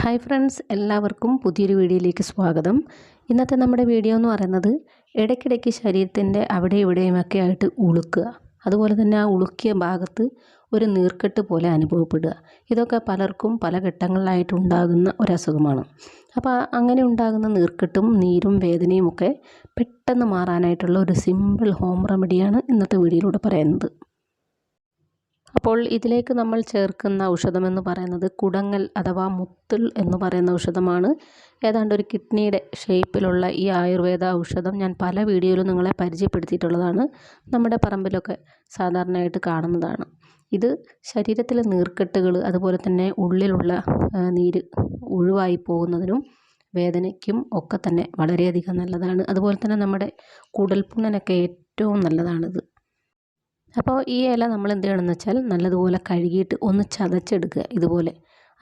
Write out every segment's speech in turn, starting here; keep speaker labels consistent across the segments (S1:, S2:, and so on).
S1: Hi friends എല്ലാവർക്കും പുതിയൊരു വീഡിയോയിലേക്ക് സ്വാഗതം. ഇന്നത്തെ നമ്മുടെ വീഡിയോ എന്ന് പറയുന്നത് ഇടയ്ക്കിടയ്ക്ക് ശരീരത്തിന്റെ അവിടെ ഇവിടെയുമൊക്കെ ആയിട്ട് ഉളുക്കുക. അതുപോലെ തന്നെ ആ ഉളുക്കിയ ഭാഗത്ത് ഒരു നീർക്കെട്ട് പോലെ അനുഭവപ്പെടുക. ഇതൊക്കെ പലർക്കും പല ഘട്ടങ്ങളിലായിട്ട് ഉണ്ടാകുന്ന ഒരസുഖമാണ്. അപ്പോൾ അങ്ങനെ ഉണ്ടാകുന്ന നീർക്കെട്ടും നീരും വേദനയും ഒക്കെ പെട്ടെന്ന് മാറാനായിട്ടുള്ള ഒരു സിമ്പിൾ ഹോം റെമഡിയാണ് ഇന്നത്തെ വീഡിയോയിലൂടെ പറയുന്നത്. അപ്പോൾ ഇതിലേക്ക് നമ്മൾ ചേർക്കുന്ന ഔഷധമെന്ന് പറയുന്നത് കുടങ്ങൽ അഥവാ മുത്തുൽ എന്ന് പറയുന്ന ഔഷധമാണ്. ഏതാണ്ട് ഒരു കിഡ്നിയുടെ ഷേപ്പിലുള്ള ഈ ആയുർവേദ ഔഷധം ഞാൻ പല വീഡിയോയിലും നിങ്ങളെ പരിചയപ്പെടുത്തിയിട്ടുള്ളതാണ്. നമ്മുടെ പറമ്പിലൊക്കെ സാധാരണയായിട്ട് കാണുന്നതാണ്. ഇത് ശരീരത്തിലെ നീർക്കെട്ടുകൾ അതുപോലെ തന്നെ ഉള്ളിലുള്ള നീര് ഒഴിവായി പോകുന്നതിനും വേദനയ്ക്കും ഒക്കെ തന്നെ വളരെയധികം നല്ലതാണ്. അതുപോലെ തന്നെ നമ്മുടെ കുടൽപുണ്ണനൊക്കെ ഏറ്റവും നല്ലതാണിത്. അപ്പോൾ ഈ ഇല നമ്മൾ എന്ത് ചെയ്യണമെന്ന് വെച്ചാൽ നല്ലതുപോലെ കഴുകിയിട്ട് ഒന്ന് ചതച്ചെടുക്കുക ഇതുപോലെ.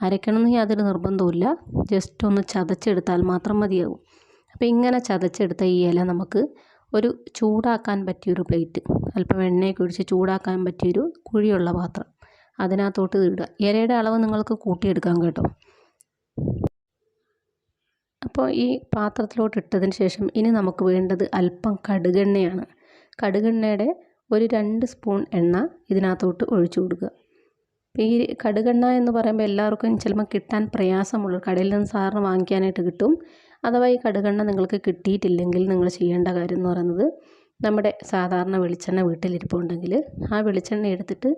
S1: അരയ്ക്കണമെന്ന് യാതൊരു നിർബന്ധവുമില്ല. ജസ്റ്റ് ഒന്ന് ചതച്ചെടുത്താൽ മാത്രം മതിയാകും അപ്പോൾ ഇങ്ങനെ ചതച്ചെടുത്ത ഈ ഇല നമുക്ക് ഒരു ചൂടാക്കാൻ പറ്റിയൊരു പ്ലേറ്റ് അല്പം എണ്ണയൊക്കെ ഒഴിച്ച് ചൂടാക്കാൻ പറ്റിയൊരു കുഴിയുള്ള പാത്രം അതിനകത്തോട്ട് ഇടുക. ഇലയുടെ അളവ് നിങ്ങൾക്ക് കൂട്ടിയെടുക്കാം കേട്ടോ. അപ്പോൾ ഈ പാത്രത്തിലോട്ട് ഇട്ടതിന് ശേഷം ഇനി നമുക്ക് വേണ്ടത് അല്പം കടുകെണ്ണയാണ്. കടുകെണ്ണയുടെ ഒരു രണ്ട് സ്പൂൺ എണ്ണ ഇതിനകത്തോട്ട് ഒഴിച്ചു കൊടുക്കുക. ഈ കടുകെണ്ണ എന്ന് പറയുമ്പോൾ എല്ലാവർക്കും ചിലപ്പോൾ കിട്ടാൻ പ്രയാസമുള്ള കടയിൽ നിന്ന് സാറിന് വാങ്ങിക്കാനായിട്ട് കിട്ടും. അഥവാ ഈ കടുകെണ്ണ നിങ്ങൾക്ക് കിട്ടിയിട്ടില്ലെങ്കിൽ നിങ്ങൾ ചെയ്യേണ്ട കാര്യം എന്ന് പറയുന്നത് നമ്മുടെ സാധാരണ വെളിച്ചെണ്ണ വീട്ടിലിരിപ്പുണ്ടെങ്കിൽ ആ വെളിച്ചെണ്ണ എടുത്തിട്ട്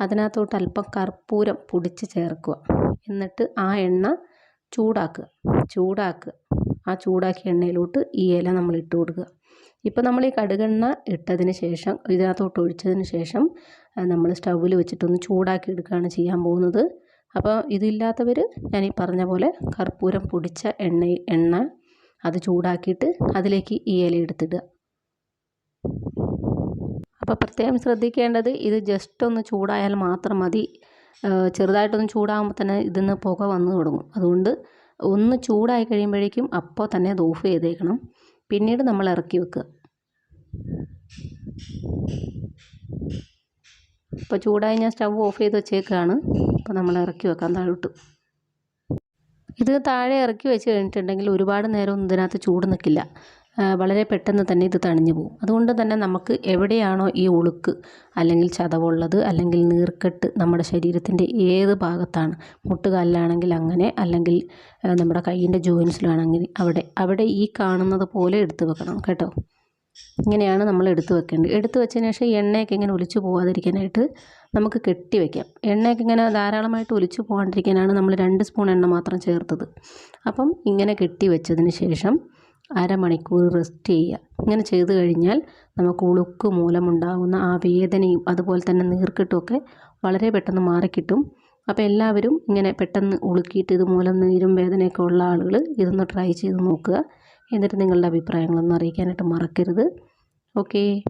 S1: അതിനകത്തോട്ട് അല്പം കർപ്പൂരം പൊടിച്ച് ചേർക്കുക. എന്നിട്ട് ആ എണ്ണ ചൂടാക്കുക. ചൂടാക്കുക. ആ ചൂടാക്കിയ എണ്ണയിലോട്ട് ഈ ഇല നമ്മൾ ഇട്ട് കൊടുക്കുക. ഇപ്പോൾ നമ്മൾ ഈ കടുകെണ്ണ ഇട്ടതിന് ശേഷം ഇതിനകത്തോട്ട് ഒഴിച്ചതിന് ശേഷം നമ്മൾ സ്റ്റൗവിൽ വെച്ചിട്ടൊന്ന് ചൂടാക്കി എടുക്കുകയാണ് ചെയ്യാൻ പോകുന്നത്. അപ്പോൾ ഇതില്ലാത്തവർ ഞാൻ ഈ പറഞ്ഞ പോലെ കർപ്പൂരം പൊടിച്ച എണ്ണ എണ്ണ അത് ചൂടാക്കിയിട്ട് അതിലേക്ക് ഈ ഇല എടുത്തിടുക. അപ്പോൾ പ്രത്യേകം ശ്രദ്ധിക്കേണ്ടത് ഇത് ജസ്റ്റ് ഒന്ന് ചൂടായാൽ മാത്രം മതി. ചെറുതായിട്ടൊന്ന് ചൂടാകുമ്പോൾ തന്നെ ഇതിന്ന് പുക വന്നു തുടങ്ങും. അതുകൊണ്ട് ഒന്ന് ചൂടായി കഴിയുമ്പോഴേക്കും അപ്പോൾ തന്നെ അത് ഓഫ് ചെയ്തേക്കണം. പിന്നീട് നമ്മൾ ഇറക്കി വെക്കുക. ഇപ്പോൾ ചൂടായി ഞാൻ സ്റ്റവ് ഓഫ് ചെയ്ത് വെച്ചേക്കാണ്. അപ്പോൾ നമ്മൾ ഇറക്കി വെക്കാം താഴോട്ട്. ഇത് താഴെ ഇറക്കി വെച്ച് കഴിഞ്ഞിട്ടുണ്ടെങ്കിൽ ഒരുപാട് നേരം ഒന്നും ഇതിനകത്ത് ചൂട് നിൽക്കില്ല. വളരെ പെട്ടെന്ന് തന്നെ ഇത് തണിഞ്ഞു പോകും. അതുകൊണ്ട് തന്നെ നമുക്ക് എവിടെയാണോ ഈ ഉളുക്ക് അല്ലെങ്കിൽ ചതവുള്ളത് അല്ലെങ്കിൽ നീർക്കെട്ട് നമ്മുടെ ശരീരത്തിന്റെ ഏത് ഭാഗത്താണ് മുട്ടുകാലിലാണെങ്കിൽ അങ്ങനെ അല്ലെങ്കിൽ നമ്മുടെ കൈയിന്റെ ജോയിൻസിലാണെങ്കിൽ അവിടെ അവിടെ ഈ കാണുന്നത് പോലെ എടുത്തു വെക്കണം കേട്ടോ. ഇങ്ങനെയാണ് നമ്മൾ എടുത്തു വെക്കേണ്ടത്. എടുത്തു വെച്ചതിന് ശേഷം എണ്ണയൊക്കെ ഇങ്ങനെ ഒലിച്ചു പോകാതിരിക്കാനായിട്ട് നമുക്ക് കെട്ടി വയ്ക്കാം എണ്ണയൊക്കെ ഇങ്ങനെ ധാരാളമായിട്ട് ഒലിച്ചു പോകാണ്ടിരിക്കാനാണ് നമ്മൾ രണ്ട് സ്പൂൺ എണ്ണ മാത്രം ചേർത്തത്. അപ്പം ഇങ്ങനെ കെട്ടി വെച്ചതിന് ശേഷം അരമണിക്കൂർ റെസ്റ്റ് ചെയ്യുക. ഇങ്ങനെ ചെയ്തു കഴിഞ്ഞാൽ നമുക്ക് ഉളുക്ക് മൂലമുണ്ടാകുന്ന ആ വേദനയും അതുപോലെ തന്നെ നീർക്കെട്ടുമൊക്കെ വളരെ പെട്ടെന്ന് മാറിക്കിട്ടും. അപ്പോൾ എല്ലാവരും ഇങ്ങനെ പെട്ടെന്ന് ഉളുക്കിയിട്ട് ഇതുമൂലം നീരും വേദനയൊക്കെ ഉള്ള ആളുകൾ ഇതൊന്ന് ട്രൈ ചെയ്ത് നോക്കുക. എന്നിട്ട് നിങ്ങളുടെ അഭിപ്രായങ്ങളൊന്നും അറിയിക്കാനായിട്ട് മറക്കരുത്. ഓക്കേ